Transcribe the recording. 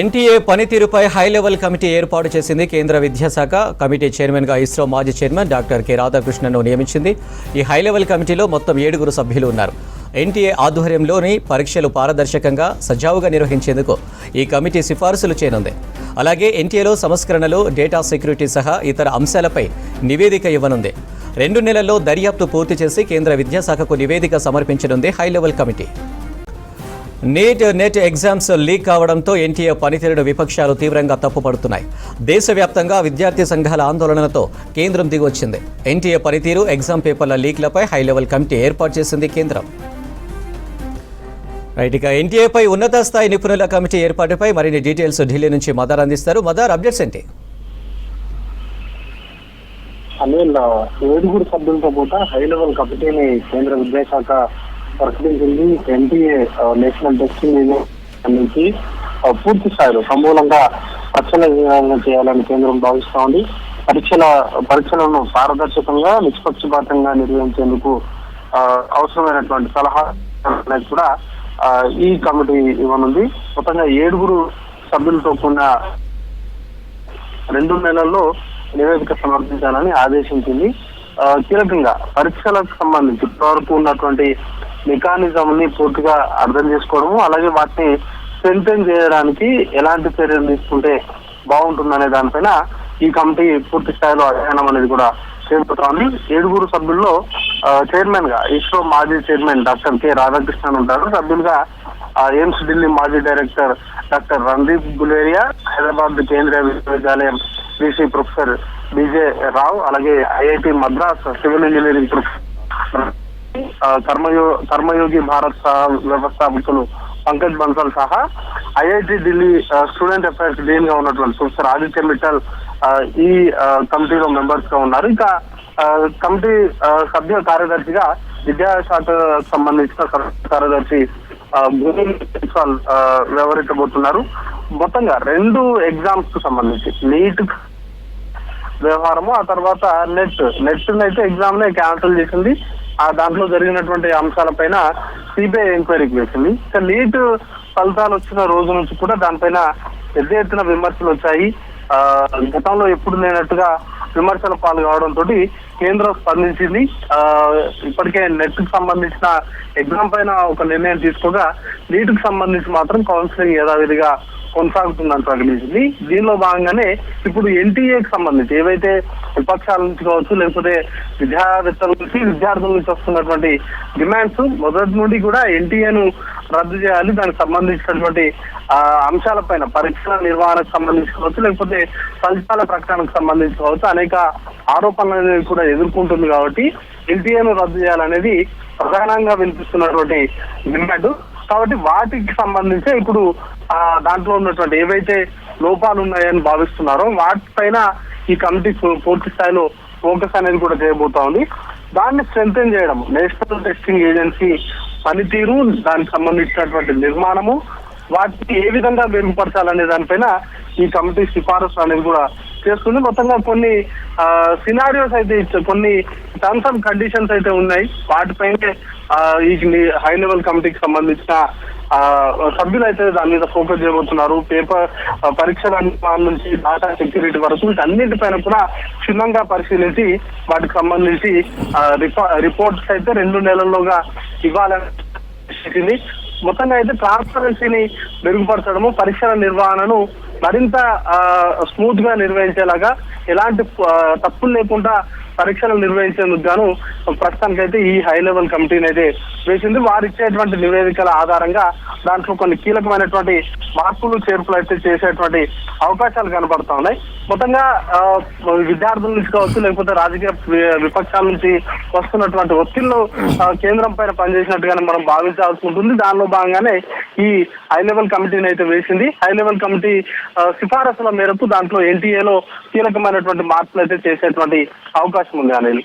NTA పనితీరుపై high level committee ఏర్పాటు చేసింది కేంద్ర విద్యాశాఖ. కమిటీ చైర్మన్గా ఇస్రో మాజీ చైర్మన్ డాక్టర్ కె. రాధాకృష్ణన్ను నియమించింది. ఈ హై లెవెల్ కమిటీలో మొత్తం ఏడుగురు సభ్యులు ఉన్నారు. ఎన్టీఏ ఆధ్వర్యంలోని పరీక్షలు పారదర్శకంగా సజావుగా నిర్వహించేందుకు ఈ కమిటీ సిఫార్సులు చేయనుంది. అలాగే ఎన్టీఏలో సంస్కరణలు డేటా సెక్యూరిటీ సహా ఇతర అంశాలపై నివేదిక ఇవ్వనుంది. రెండు నెలల్లో దర్యాప్తు పూర్తి చేసి కేంద్ర విద్యాశాఖకు నివేదిక సమర్పించనుంది high level committee. NEET NET exams leak కావడంతో ఎన్టీఏ పనితీరుడు విపక్షాలు తీవ్రంగా తప్పుపడుతున్నాయి. దేశవ్యాప్తంగా విద్యార్థి సంఘాల ఆందోళనలతో కేంద్రం దిగొచ్చింది. ఎన్టీఏ పనితీరు ఎగ్జామ్ పేపర్ల లీక్లపై హై లెవెల్ కమిటీ ఏర్పాటు చేసింది కేంద్రం. రైట్ ఇక ఎన్టీఏపై ఉన్నత స్థాయి నిపుణుల కమిటీ ఏర్పాటుపై మరిన్ని డీటెయిల్స్ ఢిల్లీ నుంచి మదార్ అందిస్తారు. మదార్ అప్డేట్స్ ఏంటి? అనిల్ ఏడుగురు సభ్యులతో కూడా హై లెవెల్ కమిటీని కేంద్ర విద్యాశాఖ ప్రకటించింది ఎన్టీఏ నేషనల్ టెస్టింగ్ నుంచి పూర్తి స్థాయిలో సమూలంగా పరీక్షల నిర్వహణ చేయాలని కేంద్రం భావిస్తోంది. పరీక్షల పరీక్షలను పారదర్శకంగా నిష్పక్షపాతంగా నిర్వహించేందుకు అవసరమైనటువంటి సలహా అనేది కూడా ఈ కమిటీ ఇవ్వనుంది. మొత్తంగా ఏడుగురు సభ్యులతో కూడిన రెండు నెలల్లో నివేదిక సమర్పించాలని ఆదేశించింది. కీలకంగా పరీక్షలకు సంబంధించి ఇప్పటివరకు ఉన్నటువంటి మెకానిజం ని పూర్తిగా అర్థం చేసుకోవడము అలాగే వాటిని స్ట్రెంథెన్ చేయడానికి ఎలాంటి చర్యలు తీసుకుంటే బాగుంటుందనే దానిపైన ఈ కమిటీ పూర్తి స్థాయిలో అధ్యయనం అనేది కూడా చేపడుతోంది. ఏడుగురు సభ్యుల్లో చైర్మన్గా ఇస్రో మాజీ చైర్మన్ డాక్టర్ కె. రాధాకృష్ణన్ ఉంటారు. సభ్యులుగా ఆ, ఎయిమ్స్ ఢిల్లీ మాజీ డైరెక్టర్ డాక్టర్ రణదీప్ గులేరియా హైదరాబాద్ కేంద్రీయ విశ్వవిద్యాలయం బీసీ ప్రొఫెసర్ బిజే రావు అలాగే IIT Madras civil engineering professor కర్మయో Karmayogi Bharat సహా వ్యవస్థాపకులు పంకజ్ బన్సల్ సహా ఐఐటి ఢిల్లీ స్టూడెంట్ అఫైర్స్ డీన్గా ఉన్నటువంటి ప్రొఫెసర్ ఆదిత్య మిట్టల్ ఆ, ఈ కమిటీలో మెంబర్స్గా ఉన్నారు ఇంకా ఆ, కమిటీ సభ్య కార్యదర్శిగా విద్యాశాఖ సంబంధించిన కార్యదర్శి భూమి వ్యవహరించబోతున్నారు మొత్తంగా రెండు ఎగ్జామ్స్కు సంబంధించి నీట్ వ్యవహారము ఆ తర్వాత నెట్ నెట్ అయితే ఎగ్జామ్ నే క్యాన్సిల్ చేసింది. ఆ దాంట్లో జరిగినటువంటి అంశాలపైన సిబిఐ ఎంక్వైరీకి వేసింది. ఇక నీట్ ఫలితాలు వచ్చిన రోజు నుంచి కూడా దానిపైన పెద్ద ఎత్తున విమర్శలు వచ్చాయి. గతంలో ఎప్పుడు లేనట్టుగా విమర్శల పాలు కావడంతో కేంద్రం స్పందించింది. ఆ ఇప్పటికే నెట్కు సంబంధించిన ఎగ్జామ్ పైన ఒక నిర్ణయం తీసుకోగా నీట్కు సంబంధించి మాత్రం కౌన్సిలింగ్ యథావిధిగా కొనసాగుతుందని ప్రకటించింది. దీనిలో భాగంగానే ఇప్పుడు ఎన్టీఏకి సంబంధించి ఏవైతే విపక్షాల నుంచి కావచ్చు లేకపోతే విద్యావేత్తల నుంచి విద్యార్థుల నుంచి వస్తున్నటువంటి డిమాండ్స్ మొదటి నుండి కూడా ఎన్టీఏను రద్దు చేయాలి దానికి సంబంధించినటువంటి ఆ, అంశాలపైన పరీక్షల నిర్వహణకు సంబంధించి కావచ్చు లేకపోతే ఫలితాల ప్రకటనకు సంబంధించి కావచ్చు అనేక ఆరోపణలు కూడా ఎదుర్కొంటుంది కాబట్టి ఎన్టీఏను రద్దు చేయాలనేది ప్రధానంగా వినిపిస్తున్నటువంటి డిమాండ్. కాబట్టి వాటికి సంబంధించి ఇప్పుడు దాంట్లో ఉన్నటువంటి ఏవైతే లోపాలు ఉన్నాయని భావిస్తున్నారో వాటిపైన ఈ కమిటీ పూర్తి స్థాయిలో ఫోకస్ అనేది కూడా చేయబోతా ఉంది. దాన్ని స్ట్రెంగ్ చేయడం నేషనల్ టెస్టింగ్ ఏజెన్సీ పనితీరు దానికి సంబంధించినటువంటి నిర్మాణము వాటిని ఏ విధంగా మెరుగుపరచాలనే దానిపైన ఈ కమిటీ సిఫారసు అనేది కూడా చేస్తుంది. మొత్తంగా కొన్ని సినారియోస్ అయితే కొన్ని టర్మ్స్ అండ్ కండిషన్స్ అయితే ఉన్నాయి. వాటిపైనే ఈ హై లెవెల్ కమిటీకి సంబంధించిన సభ్యులు అయితే దాని మీద ఫోకస్ చేయబోతున్నారు. పేపర్ పరీక్షల నిర్మాణం నుంచి డాటా సెక్యూరిటీ వరకు వీటన్నిటిపైన కూడా క్షుణ్ణంగా పరిశీలించి వాటికి సంబంధించి రిపోర్ట్స్ అయితే రెండు నెలల్లోగా ఇవ్వాలని మొత్తంగా అయితే ట్రాన్స్పరెన్సీని మెరుగుపరచడము పరీక్షల నిర్వహణను మరింత స్మూత్గా నిర్వహించేలాగా ఎలాంటి తప్పులు లేకుండా పరీక్షలు నిర్వహించేందుకు గాను ప్రస్తుతానికైతే ఈ హై లెవెల్ కమిటీని అయితే వేసింది. వారు ఇచ్చేటువంటి నివేదికల ఆధారంగా దాంట్లో కొన్ని కీలకమైనటువంటి మార్పులు చేర్పులు అయితే చేసేటువంటి అవకాశాలు కనబడతా ఉన్నాయి. మొత్తంగా విద్యార్థుల నుంచి కావచ్చు లేకపోతే రాజకీయ విపక్షాల నుంచి వస్తున్నటువంటి ఒత్తిళ్ళు కేంద్రం పైన పనిచేసినట్టుగానే మనం భావించాల్సి ఉంటుంది. దానిలో భాగంగానే ఈ హై లెవెల్ కమిటీని అయితే వేసింది. హై లెవెల్ కమిటీ సిఫారసుల మేరకు దాంట్లో ఎన్టీఏలో కీలకమైనటువంటి మార్పులు అయితే చేసేటువంటి అవకాశం ఉంది అనిల్